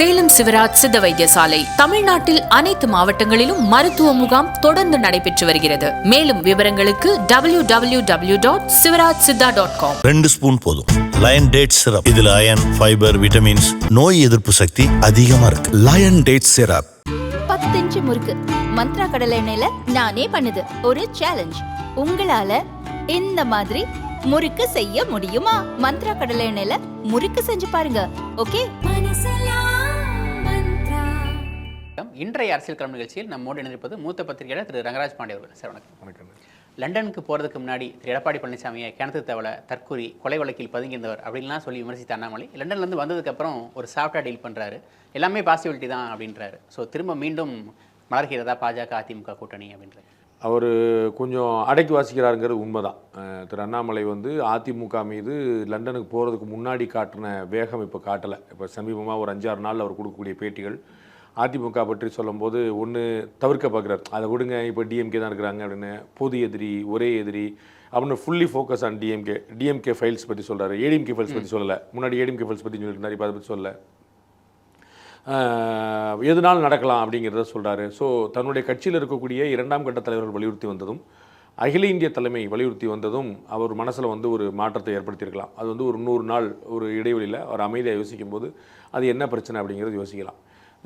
சேலம் சிவராஜ் சித்த வைத்தியசாலை. தமிழ்நாட்டில் அனைத்து மாவட்டங்களிலும் மருத்துவ முகாம் தொடர்ந்து நடைபெற்று வருகிறது. மேலும் விவரங்களுக்கு W W W dot Sivaraj Siddha dot com ரெண்டு ஸ்பூன் போதும். லயன் டேட் சிரப் இதுல அயன் ஃபைபர் விட்டமின்ஸ் நோய் எதிர்ப்பு சக்தி அதிகமா இருக்கு. லயன் டேட் சிரப் பத்தஞ்சு முறுக்கு. மந்த்ரா கடலை எண்ணெயில நானே பண்ணுது. ஒரு சேலஞ்ச் உங்களால இந்த மாதிரி முறுக்கு செய்ய முடியுமா? மந்த்ரா கடலை எண்ணெயில முறுக்கு செஞ்சு பாருங்க. ஓகே வணக்கம். இன்றைய அரசியல் களம் நிகழ்ச்சியில் நம்மோடு இணைந்திருப்பது மூத்த பத்திரிகையாளர் திரு ரங்கராஜ் பாண்டே அவர்கள். சார் வணக்கம். லண்டனுக்கு போகிறதுக்கு முன்னாடி திரு எடப்பாடி பழனிசாமியை கிணத்து தவளை தற்கூரி கொலை வழக்கில் பதுங்கியிருந்தவர் அப்படின்லாம் சொல்லி விமர்சித்த அண்ணாமலை லண்டன்லேருந்து வந்ததுக்கப்புறம் ஒரு சாஃப்டாக டீல் பண்ணுறாரு எல்லாமே பாசிபிலிட்டி தான் அப்படின்றாரு. ஸோ திரும்ப மீண்டும் மலர்கிறதா பாஜக அதிமுக கூட்டணி அப்படின்றாரு அவர் கொஞ்சம் அடக்கி வாசிக்கிறாருங்கிறது உண்மைதான். திரு அண்ணாமலை வந்து அதிமுக மீது லண்டனுக்கு போகிறதுக்கு முன்னாடி காட்டின வேகம் இப்போ காட்டலை. இப்போ சமீபமாக ஒரு அஞ்சாறு நாள் அவர் கொடுக்கக்கூடிய பேட்டிகள் அதிமுக பற்றி சொல்லும்போது ஒன்று தவிர்க்க பார்க்குறாரு. அதை விடுங்க இப்போ டிஎம்கே தான் இருக்கிறாங்க அப்படின்னு பொது எதிரி ஒரே எதிரி அப்படின்னு fully focus on DMK DMK files பற்றி சொல்கிறாரு ஏடிஎம்கே ஃபைல்ஸ் பற்றி சொல்லலை. முன்னாடி ஏடிஎம்கே ஃபைல்ஸ் பற்றி சொல்லிட்டு இருந்தார் இப்போ அதை பற்றி சொல்லலை. எதுனாலும் நடக்கலாம் அப்படிங்கிறத சொல்கிறாரு ஸோ தன்னுடைய கட்சியில் இருக்கக்கூடிய இரண்டாம் கட்ட தலைவர்கள் வலியுறுத்தி வந்ததும் அகில இந்திய தலைமை வலியுறுத்தி வந்ததும் அவர் மனசில் வந்து ஒரு மாற்றத்தை ஏற்படுத்தியிருக்கலாம். அது வந்து ஒரு நூறு நாள் ஒரு இடைவெளியில் அவர் அமைதியாக யோசிக்கும் போது அது என்ன பிரச்சனை அப்படிங்கிறது யோசிக்கலாம்.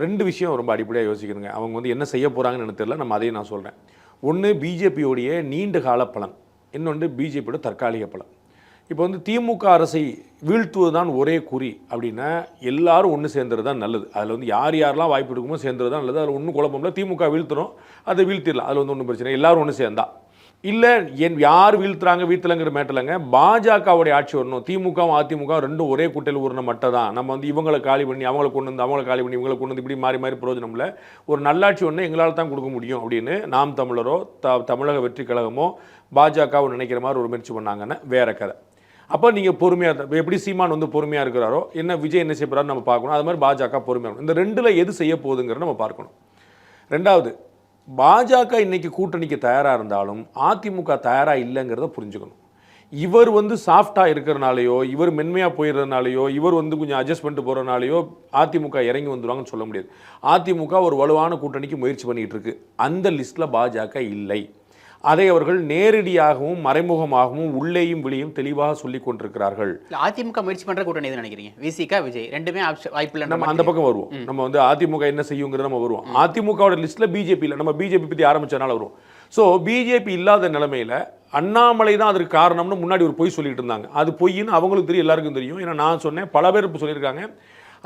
ரெண்டு விஷயம் ரொம்ப அடிப்படையாக யோசிக்கணுங்க அவங்க வந்து என்ன செய்ய போகிறாங்கன்னு எனக்கு தெரியல. நம்ம அதையும் நான் சொல்கிறேன் ஒன்று பிஜேபியோடைய நீண்ட கால பலன். இன்னொன்று பிஜேபியோட தற்காலிக பலன். இப்போ வந்து திமுக அரசை வீழ்த்துவது தான் ஒரே குறி அப்படின்னா எல்லாரும் ஒன்று சேர்ந்துறது தான் நல்லது. அதில் வந்து யார் யாரெல்லாம் வாய்ப்பு இருக்குமோ சேர்ந்துறது தான் நல்லது. அதில் ஒன்றும் குழப்பம் இல்லை. திமுக வீழ்த்தணும். அதை வீழ்த்திடலாம். அதில் வந்து ஒன்றும் பிரச்சனை இல்லை. எல்லாரும் ஒன்று சேர்ந்தா. இல்லை என் யார் வீழ்த்துறாங்க வீழ்த்தலங்கிற மேட்டலங்க. பாஜகவுடைய ஆட்சி வரணும். திமுகவும் அதிமுக ரெண்டும் ஒரே கூட்டையில் ஊறின மட்டும் தான் நம்ம வந்து இவங்களை காலி பண்ணி அவங்கள கொண்டு வந்து அவங்கள காலி பண்ணி இவங்களை கொண்டு வந்து இப்படி மாறி மாறி பிரயோஜனம் இல்லை. ஒரு நல்லாட்சி ஒன்று எங்களால் தான் கொடுக்க முடியும் அப்படின்னு நாம் தமிழரோ த தமிழக வெற்றி கழகமோ பாஜகவோ நினைக்கிற மாதிரி ஒரு முயற்சி பண்ணாங்கன்னா வேற கதை. அப்போ நீங்கள் பொறுமையாக எப்படி சீமான் வந்து பொறுமையாக இருக்கிறாரோ என்ன விஜய் என்ன செய்ய நம்ம பார்க்கணும். அது மாதிரி பாஜக பொறுமையாக இந்த ரெண்டில் எது செய்ய போகுதுங்கிறத நம்ம பார்க்கணும். ரெண்டாவது பாஜக இன்னைக்கு கூட்டணிக்கு தயாராக இருந்தாலும் அதிமுக தயாராக இல்லைங்கிறத புரிஞ்சுக்கணும். இவர் வந்து சாஃப்டாக இருக்கிறனாலையோ இவர் மென்மையாக போயிடுறதுனாலையோ இவர் வந்து கொஞ்சம் அட்ஜஸ்ட் பண்ணிட்டு போகிறனாலையோ அதிமுக இறங்கி வந்துடுவாங்கன்னு சொல்ல முடியாது. அதிமுக ஒரு வலுவான கூட்டணிக்கு முயற்சி பண்ணிகிட்டு இருக்கு. அந்த லிஸ்ட்டில் பாஜக இல்லை. அதை அவர்கள் நேரடியாகவும் மறைமுகமாகவும் உள்ளேயும் வெளியும் தெளிவாக சொல்லிக் கொண்டிருக்கிறார்கள். அதிமுக முயற்சி பண்ணுற கூட்டணி எது நினைக்கிறீங்க? விசிகா விஜய் ரெண்டுமே ஆப்ஷன் வாய்ப்பு நம்ம அந்த பக்கம் வருவோம். நம்ம வந்து அதிமுக என்ன செய்யுங்கிறத நம்ம வருவோம். அதிமுகவோட லிஸ்ட்ல பிஜேபி இல்லை. நம்ம பிஜேபி பத்தி ஆரம்பிச்சனால வருவோம். ஸோ பிஜேபி இல்லாத நிலைமையில அண்ணாமலை தான் அதற்கு காரணம்னு முன்னாடி ஒரு பொய் சொல்லிட்டு இருந்தாங்க. அது பொய்ன்னு அவங்களுக்கு தெரியும் எல்லாருக்கும் தெரியும். ஏன்னா நான் சொன்னேன் பல பேர் இப்போ சொல்லியிருக்காங்க.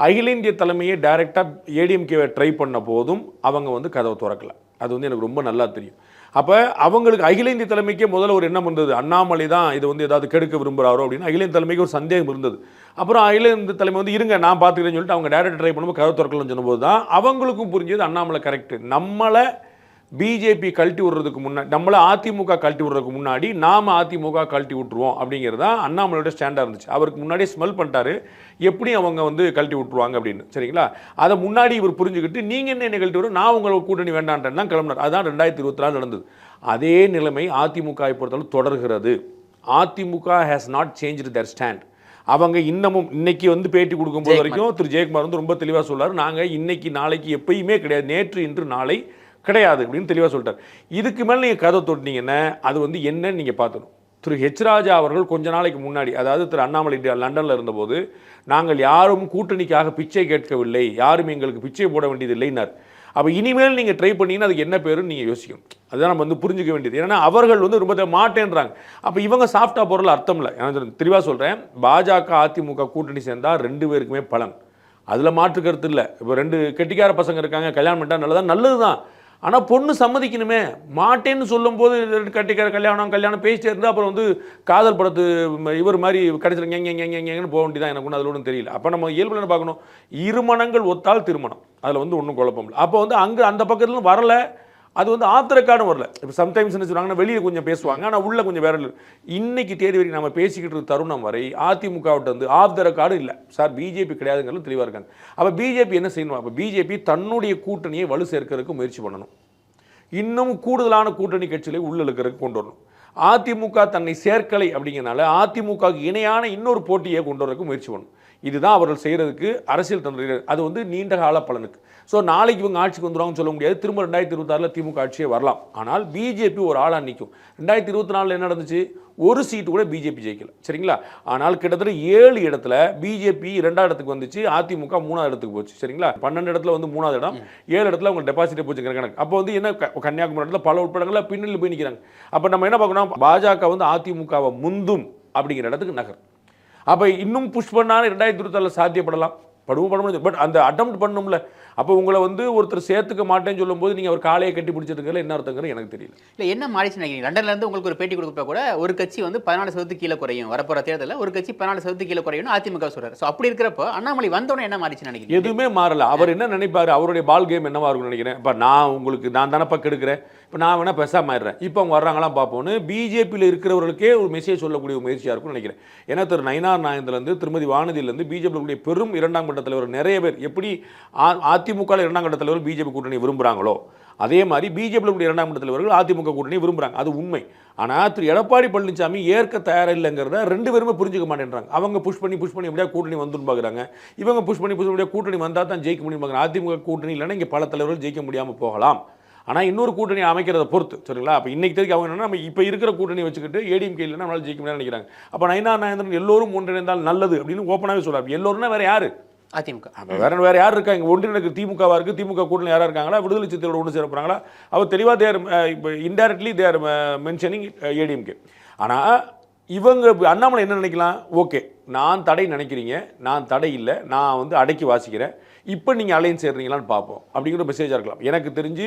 அகில இந்திய தலைமையை டைரெக்டாக ஏடிஎம்கேவை ட்ரை பண்ண போதும் அவங்க வந்து கதவை திறக்கல. அது வந்து எனக்கு ரொம்ப நல்லா தெரியும். அப்போ அவங்களுக்கு அகில இந்திய தலைமைக்கே முதல்ல ஒரு எண்ணம் இருந்தது. அண்ணாமலை தான் இது வந்து ஏதாவது கெடுக்க விரும்புகிறாரோ அப்படின்னு அகில இந்திய தலைமைக்கு ஒரு சந்தேகம் இருந்தது. அப்புறம் அகில இந்திய தலைமை வந்து இருங்க நான் பார்த்துக்கிறேன்னு சொல்லிட்டு அவங்க டேரக்ட் ட்ரை பண்ணும்போது கதவு திறக்கலன்னு சொன்னபோது தான் அவங்களுக்கும் புரிஞ்சது அண்ணாமலை கரெக்ட் நம்மளை பிஜேபி கழட்டி விடுறதுக்கு முன்னாடி நம்மளை அதிமுக கழட்டி விடுறதுக்கு முன்னாடி நாம அதிமுக கழட்டி விட்டுருவோம் அப்படிங்கிறது தான் அண்ணாமலையோட ஸ்டாண்டாக இருந்துச்சு. அவருக்கு முன்னாடியே ஸ்மெல் பண்ணிட்டாரு. எப்படி அவங்க வந்து கழட்டி விட்டுருவாங்க அப்படின்னு. சரிங்களா? அதை முன்னாடி இவர் புரிஞ்சுக்கிட்டு நீங்கள் என்ன என்ன கழட்டி விடும் நான் உங்களை கூட்டணி வேண்டான்றேன் தான் கிளம்பினார். அதுதான் ரெண்டாயிரத்தி இருபத்தி நாலு நடந்தது. அதே நிலைமை அதிமுக பொறுத்தளவு தொடர்கிறது. AIADMK has not change their stand அவங்க இன்னமும் இன்னைக்கு வந்து பேட்டி கொடுக்கும்போது வரைக்கும் திரு. ஜெயக்குமார் வந்து ரொம்ப தெளிவாக சொல்றாரு. நாங்கள் இன்னைக்கு நாளைக்கு எப்பயுமே கிடையாது. நேற்று இன்று நாளை கிடையாது அப்படின்னு தெளிவாக சொல்லிட்டார். இதுக்கு மேலே நீங்கள் கதை தொட்டினீங்கன்னா அது வந்து என்னன்னு நீங்கள் பார்த்துக்கணும். திரு ஹெச் ராஜா அவர்கள் கொஞ்ச நாளைக்கு முன்னாடி அதாவது திரு அண்ணாமலை லண்டனில் இருந்தபோது நாங்கள் யாரும் கூட்டணிக்காக பிச்சை கேட்கவில்லை யாரும் எங்களுக்கு பிச்சை போட வேண்டியது இல்லைன்னார். அப்போ இனிமேல் நீங்கள் ட்ரை பண்ணீங்கன்னா அதுக்கு என்ன பேருன்னு நீங்கள் யோசிக்கணும். அதுதான் நம்ம வந்து புரிஞ்சுக்க வேண்டியது. ஏன்னா அவர்கள் வந்து ரொம்ப மாட்டேன்றாங்க. அப்போ இவங்க சாஃப்டாக பொருள் அர்த்தம் இல்லை. எனக்கு தெளிவாக சொல்கிறேன் பாஜக அதிமுக கூட்டணி சேர்ந்தால் ரெண்டு பேருக்குமே பலன். அதில் மாற்று கருத்து இல்லை. இப்போ ரெண்டு கெட்டிக்கார பசங்க இருக்காங்க கல்யாணம் பண்ணிட்டா நல்லதான் நல்லது தான் ஆனால் பொண்ணு சம்மதிக்கணுமே. மாட்டேன்னு சொல்லும்போது ரெண்டு கட்டிக்கார கல்யாணம் கல்யாணம் பேசிட்டே இருந்தால் அப்புறம் வந்து காதல் படத்து இவர் மாதிரி கடைசியில் எங்கே எங்கே எங்கே எங்கேன்னு போக வேண்டியதான் எனக்கு ஒன்றும் அதில் ஒன்றும் தெரியல. அப்போ நம்ம இயல்புலன்னு பார்க்கணும்? இருமணங்கள் ஒத்தால் திருமணம். அதில் வந்து ஒன்றும் குழப்பம் இல்லை. அப்போ வந்து அங்கே அந்த பக்கத்துலேருந்து வரல. அது வந்து ஆத்திரக்காடும் வரல. இப்போ சம்டைம்ஸ் என்ன சொல்லுவாங்கன்னா வெளியே கொஞ்சம் பேசுவாங்க. ஆனால் உள்ளே கொஞ்சம் வேற இன்னைக்கு தேதி வரைக்கும் நம்ம பேசிக்கிட்டு இருக்க தருணம் வரை அதிமுகவிட்ட வந்து ஆஃப் த இல்லை. சார் பிஜேபி கிடையாதுங்கிறது தெளிவாக இருக்காங்க. அப்போ பிஜேபி என்ன செய்யணும்? அப்போ பிஜேபி தன்னுடைய கூட்டணியை வலு சேர்க்கறதுக்கு முயற்சி பண்ணணும். இன்னும் கூடுதலான கூட்டணி கட்சிகளை உள்ளிழுக்கிறதுக்கு கொண்டு வரணும். அதிமுக தன்னை சேர்க்கலை அப்படிங்கிறனால அதிமுகவுக்கு இணையான இன்னொரு போட்டியை கொண்டு வரதுக்கு முயற்சி பண்ணணும். இதுதான் அவர்கள் செய்கிறதுக்கு அரசியல் தந்திரிகள் அது வந்து நீண்ட கால பலனுக்கு. ஸோ நாளைக்கு இவங்க ஆட்சிக்கு வந்துடுவாங்க சொல்ல முடியாது. திரும்ப ரெண்டாயிரத்தி இருபத்தாறில் திமுக ஆட்சியே வரலாம். ஆனால் பிஜேபி ஒரு ஆளாக நிற்கும் ரெண்டாயிரத்தி இருபத்தி நாலில் என்ன நடந்துச்சு? ஒரு சீட்டு கூட பிஜேபி ஜெயிக்கல. சரிங்களா? ஆனால் கிட்டத்தட்ட ஏழு இடத்துல பிஜேபி இரண்டாவது இடத்துக்கு வந்துச்சு. அதிமுக மூணாவது இடத்துக்கு போச்சு. சரிங்களா? பன்னெண்டு இடத்துல வந்து மூணாவது இடம். ஏழு இடத்துல அவங்க டெபாசிட்டே போச்சுங்கிற கணக்கு. அப்போ வந்து என்ன கன்னியாகுமரி இடத்துல பல உட்படங்களில் பின்னணியில் போய் நிற்கிறாங்க அப்போ நம்ம என்ன பார்க்கணும்? பாஜக வந்து அதிமுகவை முந்தும் அப்படிங்கிற இடத்துக்கு நகர் அப்போ இன்னும் புஷ் பண்ணாலும் ரெண்டாயிரத்தி இருபத்தாறில் சாத்தியப்படலாம். படுவோம் பட முடியாது. பட் அந்த அட்டம் பண்ணும்ல. அப்போ உங்களை வந்து ஒருத்தர் சேர்த்துக்க மாட்டேன்னு சொல்லும்போது நீங்கள் அவர் காலையை கட்டி பிடிச்சிருக்கல என்ன அர்த்தங்கிறது எனக்கு தெரியல. இல்ல என்ன மாறிச்சு நினைக்கிறீங்க? லண்டன்ல இருந்து உங்களுக்கு ஒரு பேட்டி கொடுத்தப்ப கூட ஒரு கட்சி வந்து பதினாலு சதவீதம் கீழே குறையும். வரப்போற தேர்தலில் ஒரு கட்சி பதினாலு சதவீதம் கீழே குறையும் அதிமுக சொல்றாரு. ஸோ அப்படி இருக்கிறப்போ அண்ணாமலை வந்தோடனே என்ன மாறிச்சு நினைக்கிறீங்க? எதுவுமே மாறல. அவர் என்ன நினைப்பாரு? அவருடைய பால் கேம் என்னவா இருக்கும்னு நினைக்கிறேன். இப்போ நான் உங்களுக்கு நான் தானப்பா கெடுக்கிறேன் இப்போ நான் வேணால் பெருசாக மாறிடுறேன் இப்போ அவங்க வர்றாங்களாம் பார்ப்போம்னு பிஜேபியில் இருக்கிறவர்களுக்கே ஒரு மெசேஜ் சொல்லக்கூடிய ஒரு முயற்சியாக இருக்கும்னு நினைக்கிறேன். ஏன்னா திரு நயினார் நாயந்திலேருந்து திருமதி வானதியிலேருந்து பிஜேபியில் பெரும் இரண்டாம் கட்ட தலைவர் நிறைய பேர் எப்படி அதிமுக இரண்டாம் கட்ட தலைவர் பிஜேபி கூட்டணி விரும்புகிறாங்களோ அதே மாதிரி பிஜேபியில் இரண்டாம் கட்ட தலைவர்கள் அதிமுக கூட்டணி விரும்புகிறாங்க அது உண்மை. ஆனால் திரு எடப்பாடி பழனிசாமி ஏற்க தயாரில்லைங்கிறத ரெண்டு பேருமே புரிஞ்சுக்க மாட்டேன்றாங்க. அவங்க புஷ் பண்ணி புஷ் பண்ணி எப்படியா கூட்டணி வந்துன்னு பார்க்குறாங்க இவங்க புஷ் பண்ணி புஷ் பண்ணி கூட்டணி வந்தால் தான் ஜெயிக்க முடியும் பார்க்குறாங்க அதிமுக கூட்டணி இல்லைன்னா இங்கே பல தலைவர்கள் ஜெயிக்க முடியாமல் போகலாம். ஆனால் இன்னொரு கூட்டணி அமைக்கிறத பொறுத்து சரிங்களா? அப்போ இன்னைக்கு தேதிக்கு அவங்க என்னன்னா நம்ம இப்போ இருக்கிற கூட்டணி வச்சுக்கிட்டு ஏடிஎம்கே இல்லைன்னா நம்மளால ஜெயிக்க முடியாதுன்னு நினைக்கிறாங்க. அப்போ நயினா நாயந்திரன் எல்லோரும் ஒன்றிணைந்தால் நல்லது அப்படின்னு ஓப்பனாகவே சொல்றாரு. எல்லோரும்னா வேற யாரு? அதிமுக. அப்போ வேற வேற யார் இருக்கா? இங்கே ஒன்றிணைக்கு திமுகவா இருக்கு திமுக கூட்டணி யாரா இருக்காங்களா? விடுதலை சிறுத்தைகளோட ஒன்று சேர போறாங்களா அவர் தெளிவாக தேர் இப்போ இன்டைரக்ட்லி தேர் மென்ஷனிங் ஏடிஎம்கே ஆனால் இவங்க அண்ணாமலை என்ன நினைக்கலாம்? ஓகே நான் தடை நினைக்கிறீங்க. நான் தடை இல்லை. நான் வந்து அடக்கி வாசிக்கிறேன். இப்போ நீங்கள் அலைன் சேர்றீங்களான்னு பார்ப்போம். அப்படிங்கிற மெசேஜாக இருக்கலாம். எனக்கு தெரிஞ்சு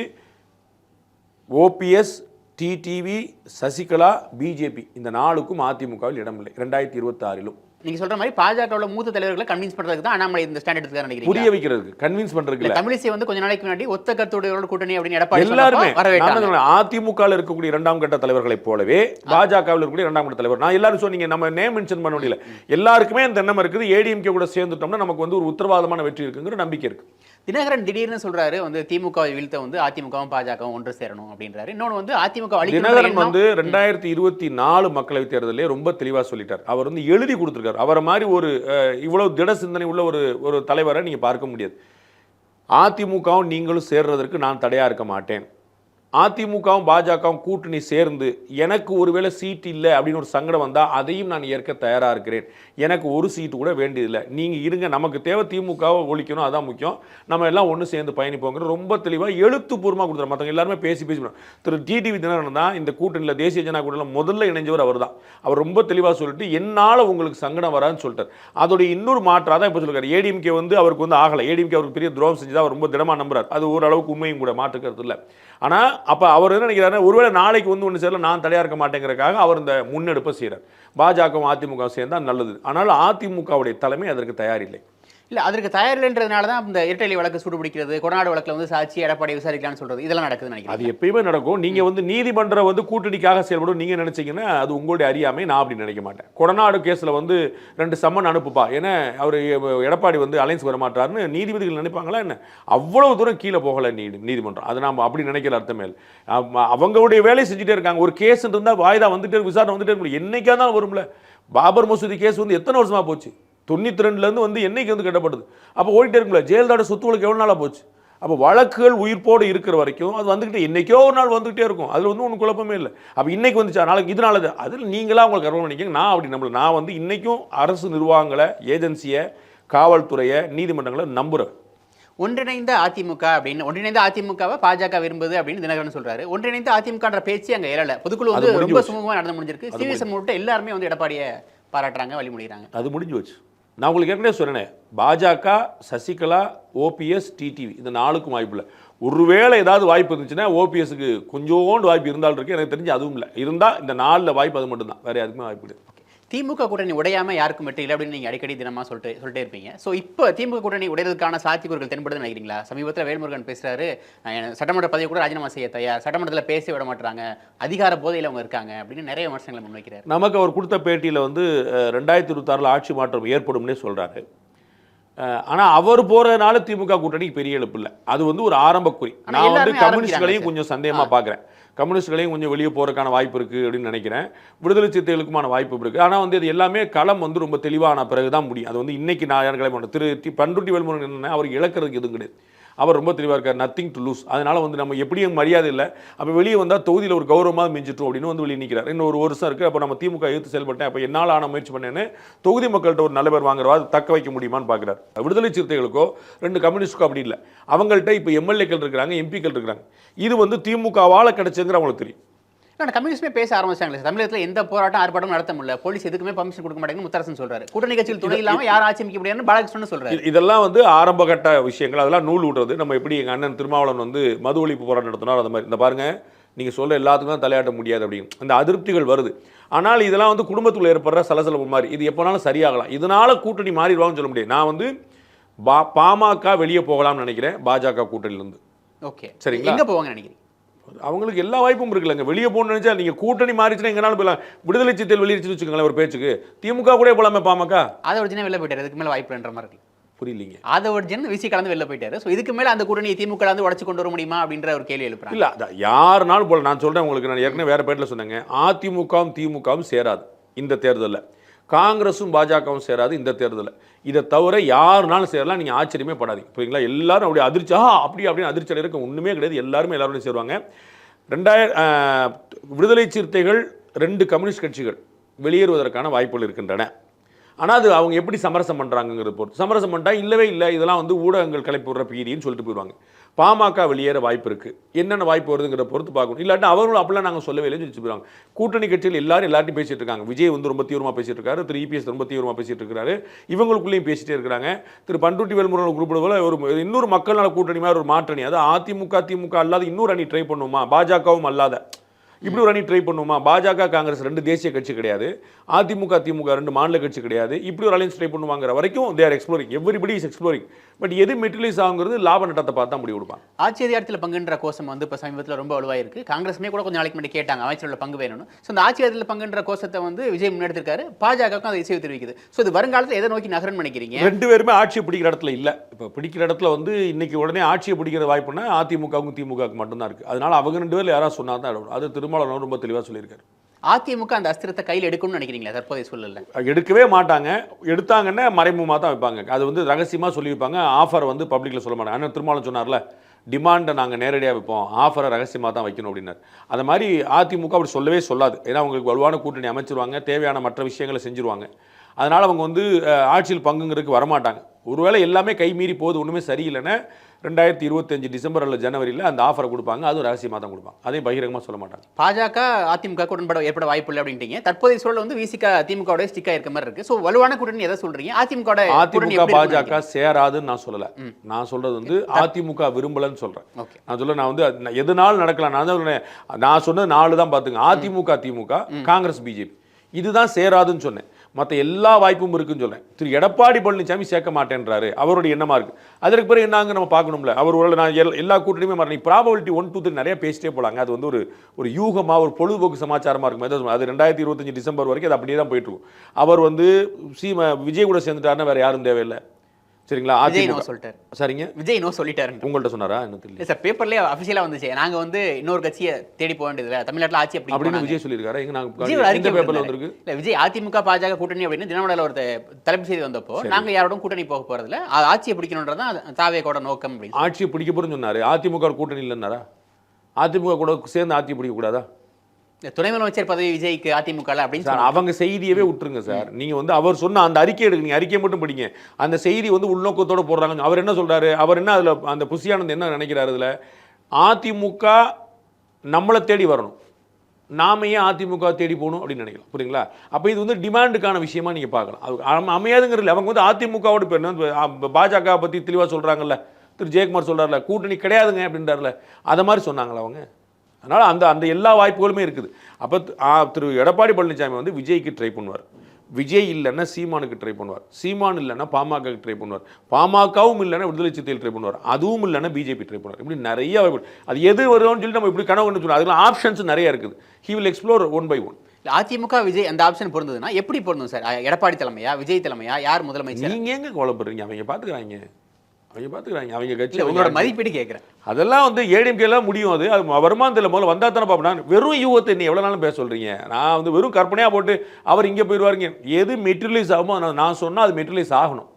ஓபிஎஸ் டிடிவி சசிகலா பிஜேபி இந்த நாளுக்கும் அதிமுகவில் இடமில்லை. ரெண்டாயிரத்தி இருபத்தாறிலும். நீங்க சொல்ற மாதிரி பாஜகவுல மூத்த தலைவர்களை கன்வின்ஸ் பண்றதுக்கு தான் அண்ணாமலை இந்த ஸ்டாண்ட் எடுத்துக்காரு நினைக்கிறீங்க புரிய வைக்கிறதுக்கு கன்வின்ஸ் பண்றதுக்கு தமிழிசை வந்து கொஞ்ச நாளைக்கு முன்னாடி ஒத்த கருத்துடையோட கூட்டணி அப்படின்னு எடப்பாடி எல்லாருமே சொன்னப்போ வரவேற்றாங்க அதிமுக இருக்கக்கூடிய இரண்டாம் கட்ட தலைவர்களைப் போலவே பாஜகவில் இருக்கக்கூடிய இரண்டாம் கட்ட தலைவர். நான் எல்லாரும் சொன்னீங்க நம்ம நேம் மென்ஷன் பண்ண முடியல. எல்லாருக்குமே அந்த எண்ணம் இருக்குது. ஏடிஎம்கே கூட சேர்ந்துட்டோம்னா நமக்கு வந்து ஒரு உத்தரவாதமான வெற்றி இருக்குங்கிற நம்பிக்கை இருக்கு. தினகரன் திடீர்னு சொல்றாரு வந்து திமுக வீழ்த்த வந்து அதிமுகவும் பாஜகவும் ஒன்று சேரணும் அப்படின்றாரு. இன்னொன்னு வந்து அதிமுக தினகரன் வந்து ரெண்டாயிரத்தி இருபத்தி நாலு மக்களவைத் தேர்தலே ரொம்ப தெளிவா சொல்லிட்டார். அவர் வந்து எழுதி கொடுத்துருக்காரு. அவரை மாதிரி ஒரு இவ்வளவு திட சிந்தனை உள்ள ஒரு ஒரு தலைவரை நீங்க பார்க்க முடியாது. அதிமுகவும் நீங்களும் சேர்றதற்கு நான் தடையா இருக்க மாட்டேன். அதிமுகவும் பாஜகவும் கூட்டணி சேர்ந்து எனக்கு ஒருவேளை சீட் இல்லை அப்படின்னு ஒரு சங்கடம் வந்தால் அதையும் நான் ஏற்க தயாராக இருக்கிறேன். எனக்கு ஒரு சீட்டு கூட வேண்டியதில்லை. நீங்கள் இருங்க நமக்கு தேவை திமுகவை ஒழிக்கணும் அதான் முக்கியம். நம்ம எல்லாம் ஒன்று சேர்ந்து பயணிப்போங்கிற ரொம்ப தெளிவாக எழுத்துப்பூர்வமாக கொடுத்தாரு மற்றவங்க எல்லாருமே பேசி பேசி திரு. டிடிவி தினகரன் தான் இந்த கூட்டணியில் தேசிய ஜனநாயக கூட்டணியில் முதல்ல இணைஞ்சவர் அவர் தான். அவர் ரொம்ப தெளிவாக சொல்லிட்டு என்னால் உங்களுக்கு சங்கடம் வரான்னு சொல்லிட்டார். அதோடைய இன்னொரு மாற்றாக தான் இப்போ சொல்லுறாரு ஏடிஎம்கே வந்து அவருக்கு வந்து ஆகலை. ஏடிஎம்கே அவருக்கு பெரிய துரோகம் செஞ்சதா அவர் ரொம்ப திடமாக நம்புறார். அது ஓரளவுக்கு உண்மையும் கூட மாற்றுக்கிறது இல்லை. ஆனால் அப்போ அவர் என்ன நினைக்கிறாரு ஒருவேளை நாளைக்கு வந்து ஒன்று சேரல நான் தடையாக இருக்க மாட்டேங்கிறக்காக அவர் இந்த முன்னெடுப்பை செய்கிறார் பாஜகவும் அதிமுகவும் சேர்ந்தால் நல்லது. ஆனால் அதிமுகவுடைய தலைமை அதற்கு தயாரில்லை. இல்ல அதற்கு தயாரில்லைன்றதுனால தான் இந்த இரட்டை வழக்கு சூடு பிடிக்கிறது கொடநாடு வழக்குல வந்து சாட்சி எடப்பாடி விசாரிக்கலாம்னு சொல்றது இதெல்லாம் நடக்குதுன்னு நினைக்கிறேன் அது எப்பயுமே நடக்கும். நீங்க வந்து நீதிமன்றம் வந்து கூட்டணிக்காக செயல்படும். நீங்க நினைச்சீங்கன்னா அது உங்களுடைய அறியாமை நான் அப்படி நினைக்க மாட்டேன். கொடநாடு கேஸ்ல வந்து ரெண்டு சம்மன் அனுப்புப்பா. ஏன்னா அவர் எடப்பாடி வந்து அலைன்ஸ் வர மாட்டாருன்னு நீதிபதிகள் நினைப்பாங்களா என்ன? அவ்வளவு தூரம் கீழே போகல நீதி நீதிமன்றம். அது நாம அப்படி நினைக்கிற அர்த்தமே அவங்களுடைய வேலையை செஞ்சுட்டே இருக்காங்க. ஒரு கேஸ் இருந்தா வாய்தா வந்துட்டே விசாரணை வந்துட்டே இருக்கும் என்னைக்கா தான் வரும்ல. பாபர் மசூதி கேஸ் வந்து எத்தனை வருஷமா போச்சு? தொண்ணூத்தி ரெண்டுல இருந்து வந்து என்னைக்கு வந்து கட்டப்படுது அப்போ ஓடிட்டே இருக்குல்ல ஜெயலலிதாவோட சொத்துக்களுக்கு எவ்வளவு நாளா போச்சு? அப்போ வழக்குகள் உயிர்ப்போடு இருக்கிற வரைக்கும் அது வந்துக்கிட்டே என்னைக்கோ ஒரு நாள் வந்துகிட்டே இருக்கும். அதில் வந்து ஒன்றும் குழப்பமே இல்லை. அப்போ இன்னைக்கு வந்துச்சா? நாளைக்கு இது நாளது அதில் நீங்களா உங்களுக்கு கர்வம் பண்ணிக்கங்க நான் அப்படி நம்பல. நான் வந்து இன்னைக்கும் அரசு நிர்வாகங்களை ஏஜென்சியை காவல்துறையை நீதிமன்றங்களை நம்புகிறேன் ஒன்றிணைந்த அதிமுக அப்படின்னு ஒன்றிணைந்த அதிமுகவை பாஜக விரும்புது அப்படின்னு தினகரன் சொல்றாரு. ஒன்றிணைந்த அதிமுகன்ற பேச்சு அங்க எழல. பொதுக்குழு வந்து ரொம்ப போச்சு. சுமூகமா நடந்து முடிஞ்சிருக்கு. சிவிஎஸ் முன்னிட்டு எல்லாருமே வந்து எடப்பாடியை பாராட்டுறாங்க வழிமொழிகிறாங்க அது முடிஞ்சு வச்சு நான் உங்களுக்கு ஏற்கனவே சொன்னேன் பாஜக சசிகலா ஓபிஎஸ் டிடிவி இந்த நாளுக்கும் வாய்ப்பு இல்லை. ஒருவேளை ஏதாவது வாய்ப்பு இருந்துச்சுன்னா ஓபிஎஸ்க்கு கொஞ்சோண்டு வாய்ப்பு இருந்தாலும் இருக்கு எனக்கு தெரிஞ்சு அதுவும் இல்லை. இருந்தால் இந்த நாலில் வாய்ப்பு அது மட்டும்தான். வேறு யாருக்குமே வாய்ப்பு இல்லை திமுக கூட்டணி உடையாமல் யாருக்கும் வெற்றி இல்லை அப்படின்னு நீங்கள் அடிக்கடி தினமாக சொல்லிட்டு சொல்லிட்டே இருப்பீங்க. ஸோ இப்போ திமுக கூட்டணி உடையதுக்கான சாத்தியக்கூறுகள் தென்படுதுன்னு நினைக்கிறீங்களா? சமீபத்தில் வேல்முருகன் பேசுகிறாரு சட்டமன்ற பதவி கூட ராஜினாமா செய்ய தயார் சட்டமன்றத்தில் பேச விட மாட்டாங்க அதிகார போதையில் அவங்க இருக்காங்க அப்படின்னு நிறைய விமர்சனங்களை முன்வைக்கிறார். நமக்கு அவர் கொடுத்த பேட்டியில் வந்து ரெண்டாயிரத்தி இருபத்தாறில் ஆட்சி மாற்றம் ஏற்படும்னே சொல்கிறாரு ஆனா அவர் போறதுனால திமுக கூட்டணிக்கு பெரிய எழுப்பு இல்லை. அது வந்து ஒரு ஆரம்ப குறி. நான் வந்து கம்யூனிஸ்ட்களையும் கொஞ்சம் சந்தேகமா பார்க்குறேன் கம்யூனிஸ்ட்களையும் கொஞ்சம் வெளியே போறதுக்கான வாய்ப்பு இருக்கு அப்படின்னு நினைக்கிறேன். விடுதலை சிறுத்தைகளுக்குமான வாய்ப்பு இருக்கு. ஆனா வந்து இது எல்லாமே களம் வந்து ரொம்ப தெளிவான பிறகுதான் முடியும். அது வந்து இன்னைக்கு நான் யாரும் கிளம்ப திரு பண்ருட்டி வேல்முருகன் என்ன அவருக்கு இழக்கிறதுக்கு எதுவும் கிடையாது. அவர் ரொம்ப தெளிவாக இருக்கார் நத்திங் டு லூஸ் அதனால் வந்து நம்ம எப்படியும் மரியாதை இல்லை. அப்போ வெளியே வந்தால் தொகுதியில் ஒரு கௌரவமாக மிஞ்சிட்டோம் அப்படின்னு வந்து வெளியே நிற்கிறார் இன்னும் ஒரு வருஷம் இருக்குது அப்போ நம்ம திமுக எதிர்த்து செயல்பட்டேன். அப்போ என்னால் ஆன முயற்சி பண்ணேன்னு தொகுதி மக்கள்கிட்ட ஒரு நல்ல பேர் வாங்குறவா அது தக்க வைக்க முடியுமான்னு பார்க்குறாரு விடுதலை சிறுத்தைகளுக்கோ ரெண்டு கம்யூனிஸ்டுக்கோ அப்படி இல்லை. அவங்கள்ட்ட இப்போ எம்எல்ஏக்கள் இருக்கிறாங்க எம்பிக்கள் இருக்கிறாங்க. இது வந்து திமுகவால் கிடைச்சதுங்கிற அவங்களுக்கு தெரியும். ஆனால் கம்யூனிஸ்ட்மே பேச ஆரம்பிச்சாங்களே சார். தமிழகத்தில் எந்த போராட்டம் ஆர்ப்பாட்டம் நடத்த முடியல. போலீஸ் எதுக்குமே பர்மிஷன் கொடுக்க மாட்டேங்குன்னு முத்தரசன் சொல்றாரு. கூட்டணி கட்சிகள் துணை இல்லாம யாரும் ஆட்சி அமைக்க முடியாதுன்னு பாலகிருஷ்ணன் சொல்றாரு. இது- இதெல்லாம் வந்து ஆரம்ப கட்ட விஷயங்கள். அதெல்லாம் நூல் விடுறது நம்ம எப்படி எங்கள் அண்ணன் திருமாவளவன் வந்து மது ஒழிப்பு போராட்டம் நடத்தினார் அந்த மாதிரி. இந்த பாருங்க நீங்கள் சொல்ல எல்லாத்துக்கும் தான் தலையாட்ட முடியாது அப்படின்னு. அந்த அதிருப்திகள் வருது. ஆனால் இதெல்லாம் வந்து குடும்பத்துக்குள்ள ஏற்படுற சலசலப்பு மாதிரி. இது எப்போனாலும் சரியாகலாம். இதனால கூட்டணி மாறிடுவாங்கன்னு சொல்ல முடியாது. நான் வந்து பா பாமக வெளியே போகலாம்னு நினைக்கிறேன். பாஜக கூட்டணியிலேருந்து. ஓகே. சரிங்களா? எங்க போவாங்க நினைக்கிறீங்க? அவங்களுக்கு எல்லா வாய்ப்பும் இருக்குல்லங்க. வெளியே போகணும்னு நினைச்சா நீங்கள் கூட்டணி மாறிச்சுன்னா எங்கனாலும் போகலாம் விடுதலை சித்தையில் வெளியிடுச்சுன்னு வச்சுக்கோங்களேன் ஒரு பேச்சுக்கு. திமுக கூட போகலாமே பாமக? அதை ஒரிஜினல் வெளில போயிட்டாரு. இதுக்கு மேல வாய்ப்பு இல்லைன்ற மாதிரி இருக்கு. புரியலீங்க. அதை ஒரிஜினல் விசி கலந்து வெளில போயிட்டாரு. ஸோ இதுக்கு மேல அந்த கூட்டணியை திமுக வந்து உடச்சு கொண்டு வர முடியுமா அப்படின்ற ஒரு கேள்வி எழுப்புறாங்க. இல்ல அதான் யாருனாலும் போல நான் சொல்றேன் உங்களுக்கு. நான் ஏற்கனவே வேற பேட்டில் சொன்னேங்க. அதிமுகவும் திமுகவும் சேராது. இந்த தேர்தலில். காங்கிரஸும் பாஜகவும் சேராது இந்த தேர்தலில். இதை தவிர யாருனாலும் சேரலாம் நீங்கள் ஆச்சரியமே படாதீங்க. புரியுங்களா எல்லாரும் அப்படியே அதிர்ச்சி ஆ அப்படி அப்படின்னு அதிர்ச்சி இருக்க ஒன்றுமே கிடையாது. எல்லாருமே எல்லாருமே சேருவாங்க. ரெண்டாயிரம் விடுதலை சிறுத்தைகள் ரெண்டு கம்யூனிஸ்ட் கட்சிகள் வெளியேறுவதற்கான வாய்ப்புகள் இருக்கின்றன. ஆனால் அது அவங்க எப்படி சமரசம் பண்ணுறாங்கிறது பொறுத்து. சமரசம் பண்ணிட்டா இல்லவே இல்லை இதெல்லாம் வந்து ஊடகங்கள் கிளப்பி விடுற பீதின்னு சொல்லிட்டு போயிடுவாங்க. பாமக வெளியேற வாய்ப்பு இருக்குது என்னென்ன வாய்ப்பு வருதுங்கிற பொறுத்து பார்க்கணும். இல்லாட்டி அவர்களும் அப்படிலாம் நாங்கள் சொல்லவே இல்லைன்னு சொல்லி போயிடுவாங்க. கூட்டணி கட்சியில் எல்லாரும் எல்லார்ட்டையும் பேசிட்டு இருக்காங்க. விஜய் வந்து ரொம்ப தீவிரமாக பேசிட்டு இருக்காரு. திரு இபிஎஸ் ரொம்ப தீவிரமாக பேசிட்டு இருக்காரு. இவங்களுக்குள்ளேயும் பேசிட்டே இருக்கிறாங்க. திரு பண்ருட்டி வேல்முருகன் குறிப்பிடுவது போல ஒரு இன்னொரு மக்கள் நல கூட்டணி மாதிரி ஒரு மாற்றணி. அது அதிமுக திமுக அல்லாத இன்னொரு அணி ட்ரை பண்ணுவோமா பாஜகவும் அல்லாத. இப்படி ஒரு அணி ட்ரை பண்ணுவோமா பாஜக காங்கிரஸ் ரெண்டு தேசிய கட்சி கிடையாது. அதிமுக திமுக ரெண்டு மாநில கட்சி கிடையாது. இப்படி ஒரு அலைன்ஸ் ட்ரை பண்ணுவாங்கிற வரைக்கும் they are exploring everybody is exploring but எது மெட்டீரியலைஸ் ஆகுங்கிறது லாப நட்டத்தை பார்த்து முடிவு கொடுப்பாங்க ஆட்சி அதிகாரத்தில் பங்குன்ற கோஷம் வந்து இப்போ சமீபத்தில் ரொம்ப வலுவாயிருக்கு. காங்கிரஸ்மே கூட கொஞ்சம் நாளைக்கு முன்னாடி கேட்டாங்க அமைச்சரோட பங்கு வேணும்னு. ஸோ அந்த ஆட்சி அதிகாரத்தில் பங்குன்ற கோஷத்தை வந்து விஜய் முன்னெடுத்திருக்காரு. பாஜகவுக்கும் அதை இசைவு தெரிவிக்குது. ஸோ இது வருங்காலத்தில் எதை நோக்கி நகரன்னு நினைக்கிறீங்க? ரெண்டு பேருமே ஆட்சியை பிடிக்கிற இடத்துல இல்லை. இப்போ பிடிக்கிற இடத்துல வந்து இன்னைக்கு உடனே ஆட்சியை பிடிக்கிற வாய்ப்புனா அதிமுகவுக்கும் திமுகவுக்கு மட்டும்தான் இருக்குது அதனால அவங்க ரெண்டு பேர்ல யாராவது சொன்னா தான் அது திருமாவளவன் ரொம்ப தெளிவாக சொல்லியிருக்காரு. அதிமுக அந்த அஸ்திரத்தை கையில் எடுக்கணும்னு நினைக்கிறீங்களா தற்போதைய சூழலில்? எடுக்கவே மாட்டாங்க. எடுத்தாங்கன்னா மறைமுகமாக தான் வைப்பாங்க அது வந்து ரகசியமாக சொல்லி வைப்பாங்க ஆஃபர் வந்து பப்ளிக்கில் சொல்ல மாட்டாங்க. ஆனால் திருமாவளவன் சொன்னார்ல டிமாண்டை நாங்கள் நேரடியாக வைப்போம் ஆஃபரை ரகசியமாக தான் வைக்கணும் அப்படின்னார். அந்த மாதிரி அதிமுக அப்படி சொல்லவே சொல்லாது. ஏன்னா அவங்களுக்கு வலுவான கூட்டணி அமைச்சிருவாங்க. தேவையான மற்ற விஷயங்களை செஞ்சுருவாங்க. அதனால் அவங்க வந்து ஆட்சியில் பங்குங்கிறதுக்கு வரமாட்டாங்க. ஒருவேளை எல்லாமே கை மீறி போகுது ஒன்றுமே சரியில்லைன்னா ரெண்டாயிரத்தி இருபத்தஞ்சு டிசம்பர் அல்லது ஜனவரியில் அந்த ஆஃபரை கொடுப்பாங்க. அதுவும் ரகசியமாக தான் கொடுப்பாங்க. அதையும் பகிரங்கமாக சொல்ல மாட்டாங்க. பாஜக அதிமுக உடன்பட ஏற்பட வாய்ப்பு இல்லை அப்படின்ட்டீங்க. தற்போதைய சூழல் வந்து விசிக திமுக ஸ்டிக்கா இருக்க மாதிரி இருக்கு. ஸோ வலுவான கூட்டணி எதை சொல்றீங்க? அதிமுக அதிமுக பாஜக சேராதுன்னு நான் சொல்லல. நான் சொல்றது வந்து அதிமுக விரும்பலன்னு சொல்றேன். நான் சொல்ல நான் வந்து எதுனாலும் நடக்கலாம். நான் தான் நான் சொன்னது நாலு தான் பார்த்துங்க. அதிமுக திமுக காங்கிரஸ் பிஜேபி. இதுதான் சேராதுன்னு சொன்னேன். மற்ற எல்லா வாய்ப்பும் இருக்குன்னு சொல்லேன் திரு எடப்பாடி பழனிசாமி சேர்க்க மாட்டேன்றாரு. அவருடைய எண்ணமாக இருக்குது அதற்கு பிறகு என்னங்க நம்ம பார்க்கணும்ல? அவர் ஒரு நான் எல்- எல்லா கூட்டணியுமே மாறணும். ப்ராபபிலிட்டி ஒன் டூ த்ரீ நிறைய பேசிட்டே போகலாங்க அது வந்து ஒரு ஒரு யூகமாக ஒரு பொழுதுபோக்கு சமாச்சாரமாக இருக்கும். அது ரெண்டாயிரத்தி இருபத்தஞ்சு டிசம்பர் வரைக்கும் அது அப்படியே தான் போயிட்டுருக்கும் அவர் வந்து சீம விஜய் கூட சேர்ந்துட்டாருன்னா வேறு யாரும் தேவையில்லை. சரிங்களா? அதிமுக. சொல்லிட்டாரு. சரிங்க. விஜய் நோ சொல்லிட்டாரு உங்கள்ட்ட சொன்னாரா? என்ன தெரியல. சார் பேப்பர்லயே அஃபிஷியலா வந்துச்சு. நாங்க வந்து இன்னொரு கட்சியை தேடி போக வேண்டியது இல்ல தமிழ்நாட்டுல ஆட்சி அப்படி அப்படின்னு. விஜய் சொல்லியிருக்காரு? எங்க நாங்க அறிக்கை பேப்பர்ல. வந்திருக்கு. இல்ல விஜய் அதிமுக பாஜக கூட்டணி அப்படின்னு தினமலர்ல ஒரு தலைப்பு செய்தி வந்தப்போ நாங்க யாரோட கூட்டணி போக போறதில்ல. அது ஆட்சியை பிடிக்கணுன்றதான் தாவேக்கோட நோக்கம் அப்படின்னு ஆட்சியை பிடிக்க போறேன்னு சொன்னாரு. அதிமுக கூட்டணி இல்லைன்னாரா? அதிமுக கூட சேர்ந்து ஆட்சி பிடிக்க கூடாதா இந்த துணை முதலமைச்சர் பதவி விஜய்க்கு அதிமுக அப்படின்னு சார். அவங்க செய்தியவே விட்டுருங்க சார். நீங்க வந்து அவர் சொன்ன அந்த அறிக்கை எடுங்க. நீங்க அறிக்கையை மட்டும் படிங்க. அந்த செய்தி வந்து உள்நோக்கத்தோட போடுறாங்க. அவர் என்ன சொல்றாரு? அவர் என்ன அதுல அந்த புசியானந்த் என்ன நினைக்கிறாரு அதுல அதிமுக நம்மளை தேடி வரணும். நாம ஏன் அதிமுக தேடி போகணும் அப்படின்னு நினைக்கலாம் புரியுங்களா அப்போ இது வந்து டிமாண்டுக்கான விஷயமா நீங்க பார்க்கலாம். அது அம- அமையாதுங்கிறதுல அவங்க வந்து அதிமுகவோட என்ன? பாஜக பத்தி தெளிவா சொல்றாங்கல்ல. திரு. ஜெயக்குமார் சொல்றாருல கூட்டணி கிடையாதுங்க அப்படின்றாருல அதை மாதிரி சொன்னாங்களா அவங்க? அதனால் அந்த அந்த எல்லா வாய்ப்புகளுமே இருக்குது. அப்போ திரு எடப்பாடி பழனிசாமி வந்து விஜய்க்கு ட்ரை பண்ணுவார். விஜய் இல்லைன்னா சீமானுக்கு ட்ரை பண்ணுவார். சீமான் இல்லைன்னா பாமகக்கு ட்ரை பண்ணுவார். பாமகவும் இல்லைன்னா விடுதலை சிறுத்தையில் ட்ரை பண்ணுவார். அதுவும் இல்லைன்னா பிஜேபி ட்ரை பண்ணுவார். இப்படி நிறைய வாய்ப்பு அது எது வரும்னு சொல்லி நம்ம இப்படி கனவு கண்டு சொல்லலாம் அதெல்லாம் ஆப்ஷன்ஸ் நிறைய இருக்குது. He will explore one by one AIADMK Vijay அந்த ஆப்ஷன் பொருந்ததுன்னா எப்படி பொருந்தும் சார்? எடப்பாடி தலைமையா? விஜய் தலைமையா? யார் முதலமைச்சர்? நீங்க எங்க கவலைப்படுறீங்க? அவங்க பாத்துக்கிறாங்க. அவங்க பாத்துக்கிறாங்க. அவங்க கட்சி உங்களோட மதிப்பீடு கேட்குறேன் அதெல்லாம் வந்து ஏடிஎம்கேலாம் முடியும் அது. அது வருமானத்தில் முதல்ல வந்தா தானே பார்ப்பேன் வெறும் யூகத்தை நீ எவ்வளோ நாளும் பேச சொல்றீங்க? நான் வந்து வெறும் கற்பனையாக போட்டு அவர் இங்கே போயிடுவாருங்க எது மெட்டீரியலைஸ் ஆகுமோ நான் நான் சொன்னால் அது மெட்டீரியலைஸ் ஆகணும்.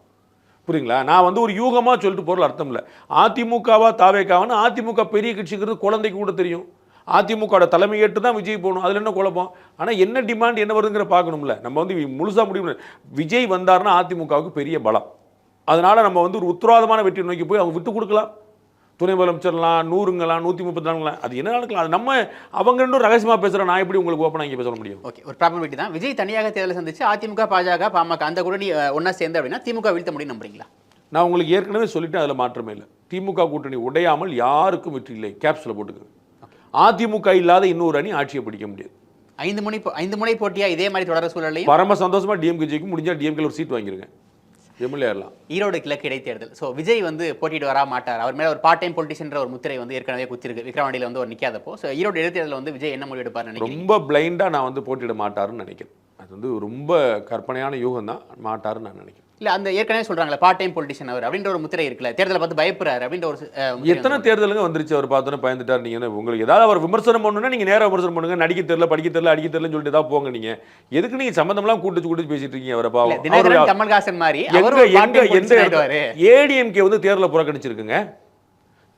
புரியுங்களா? நான் வந்து ஒரு யூகமாக சொல்லிட்டு பொருள் அர்த்தம் இல்லை. அதிமுகவா தாவேக்காவான்னு அதிமுக பெரிய கட்சிங்கிறது குழந்தைக்கு கூட தெரியும். அதிமுகவோட தலைமை ஏற்று தான் விஜய் போகணும். அதில் என்ன குழப்பம்? ஆனால் என்ன டிமாண்ட் என்ன வருதுங்கிற பார்க்கணும்ல நம்ம வந்து முழுசாக பண்ண- விஜய் வந்தாருன்னா அதிமுகவுக்கு பெரிய பலம். அதனால நம்ம வந்து ஒரு உத்தரவாதமான வெற்றி நோக்கி போய் அவங்க விட்டு கொடுக்கலாம். துணை முதலமைச்சர்லாம் நூறுங்களாம் நூற்றி முப்பத்தி நாலுங்களாம் அது என்ன நடக்கலாம்? அது நம்ம அவங்க ரெண்டும் ரகசியமாக பேசுகிறேன் நான் எப்படி உங்களுக்கு ஓப்பனாக இங்கே பேச முடியும்? ஓகே ஒரு ப்ராப்ளம் தான். விஜய் தனியாக தேர்தலை சந்திச்சு அதிமுக பாஜக பாமக அந்த கூட்டணி ஒண்ணா சேர்ந்து அப்படின்னா திமுக வீழ்த்த முடியும் நம்புறீங்களா? நான் உங்களுக்கு ஏற்கனவே சொல்லிட்டேன் அதில் மாற்றமே இல்லை. திமுக கூட்டணி உடையாமல் யாருக்கும் வெற்றி இல்லை. கேப்ஸில் போட்டுக்க அதிமுக இல்லாத இன்னொரு அணி ஆட்சியை பிடிக்க முடியாது. ஐந்து முனை ஐந்து முனை போட்டியா இதே மாதிரி தொடர சூழலையும் பரம சந்தோஷமா டிஎம்கே ஜெயிக்கும். முடிஞ்சா டிஎம்கேல ஒரு சீட் வாங்கிருங்க. எம்எல்ஏ ஏறலாம் ஈரோடு கிழக்கு இடைத்தேர்தல். ஸோ விஜய் வந்து போட்டிட்டு வரா மாட்டார். அவர் மேல ஒரு பார்ட் டைம் பொலிட்டிஷன்ற ஒரு முத்திரை வந்து ஏற்கனவே குத்திருக்கு. விக்ரவாண்டியில் வந்து ஒரு நிக்காதப்போ. ஸோ ஈரோடு இடைத்தேர்தல் வந்து விஜய் என்ன முடிவு நினைக்கிறீங்க? ரொம்ப பிளைண்டாக நான் வந்து போட்டியிட மாட்டாருன்னு நினைக்கிறேன். அது வந்து ரொம்ப கற்பனையான யூகம் தான் மாட்டாருன்னு நான் நினைக்கிறேன். இல்ல அந்த ஏற்கனவே சொல்றாங்களே பார்ட் டைம் பொலிட்டிஷன் அவர் அப்படின்ற ஒரு முத்திரை இருக்குல்ல தேர்தலை பார்த்து பயப்படுறாரு அப்படின்ற ஒரு எத்தனை தேர்தலுங்க வந்துருச்சு அவர் பார்த்தோன்னே பயந்துட்டார் நீங்க என்ன உங்களுக்கு ஏதாவது அவர் விமர்சனம் பண்ணணும்னா நீங்க நேரா விமர்சனம் பண்ணுங்க நடிக்க தெரியல படிக்க தெரியல அடிக்க தெரியலன்னு சொல்லிட்டு ஏதாவது போங்க நீங்க. எதுக்கு நீங்க சம்பந்தம்லாம் கூட்டு கூட்டு பேசிட்டு இருக்கீங்க அவரை பாவம்? தினகரன் கமல்ஹாசன் மாதிரி எங்க எந்த. ஏடிஎம்கே வந்து தேர்தலை புறக்கணிச்சிருக்குங்க?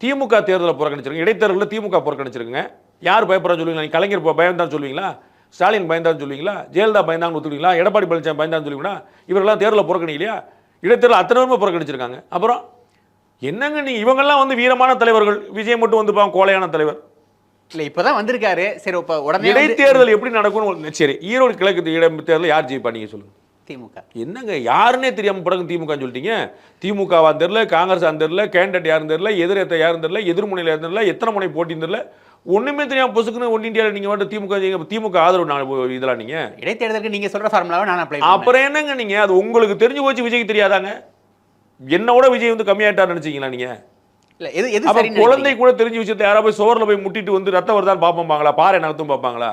திமுக தேர்தலை புறக்கணிச்சிருங்க இடைத்தேர்தலில் திமுக புறக்கணிச்சிருக்குங்க? யார் பயப்படுறா சொல்லுவீங்களா? நீங்க கலைஞர் ப- பயந்தான் சொல்லுவீங்களா? ஸ்டாலின் பயந்தான்னு சொல்லுவீங்களா? ஜெயலலிதா பயந்தாங்கன்னு ஒத்துக்குவீங்களா எடப்பாடி பழனிசாமி பயந்தான்னு சொல்லுவீங்களா? இவரெல்லாம் தேர்தலை புறக்கணிக்கலையா? இடைத்தேர்தல் அத்தனை பேருமே புறக்கணிச்சிருக்காங்க. அப்புறம் என்னங்க நீங்க இவங்கெல்லாம் வந்து வீரமான தலைவர்கள்? விஜய் மட்டும் வந்து பாவம் கோலையான தலைவர். இல்ல இப்பதான் வந்திருக்காரு. சரி இப்ப உடனே இடைத்தேர்தல் எப்படி நடக்கும்னு சரி ஈரோடு கிழக்கு இடைத்தேர்தல் யார் ஜெயிப்பா நீங்க சொல்லுங்க. திமுக. என்னங்க யாருன்னே தெரியாம பிறகு திமுக சொல்லிட்டீங்க? திமுகவா தெரியல காங்கிரஸ் தெரியல கேண்டிடேட் யாரும் தெரியல எதிரத்தை யாரும் தெரியல எதிர்முனையில் யாரும் எத்தனை முனை போட்டின்னு தெரியல. ஒண்ணுமே தெரியாம பொசுக்குன்னு ஒன் இந்தியாவில் நீங்க வந்து திமுக திமுக ஆதரவு நான் இதெல்லாம் நீங்க. இடைத்தேர்தலுக்கு நீங்க சொல்ற ஃபார்முலாவை நான் அப்ளை அப்புறம் என்னங்க நீங்க? அது உங்களுக்கு தெரிஞ்சு போச்சு விஜய்க்கு தெரியாதாங்க? என்னோட விஜய் வந்து கம்மியாயிட்டார் நினைச்சீங்களா நீங்க? இல்ல எது எது குழந்தை கூட தெரிஞ்ச விஷயத்தை யாராவது போய் சோர்ல போய் முட்டிட்டு வந்து ரத்தம் வருதான்னு பார்ப்பாங்களா பாறை நகர்த்தும் பார்ப்பாங்களா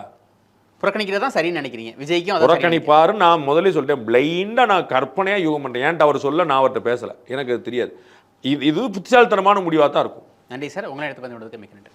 புறக்கணிக்கிறது தான் சரின்னு நினைக்கிறீங்க? விஜய்க்கும் புறக்கணிப்பாரு நான் முதல்ல சொல்லிட்டேன். பிளைண்டா நான் கற்பனையா யூகம் பண்றேன். ஏன்ட்டு அவர் சொல்ல நான் அவர்கிட்ட பேசல. எனக்கு அது தெரியாது. இது இது புத்திசாலித்தனமான முடிவா தான் இருக்கும். நன்றி சார். உங்களை எடுத்து விடுறதுக்கு மிக்க நன்றி.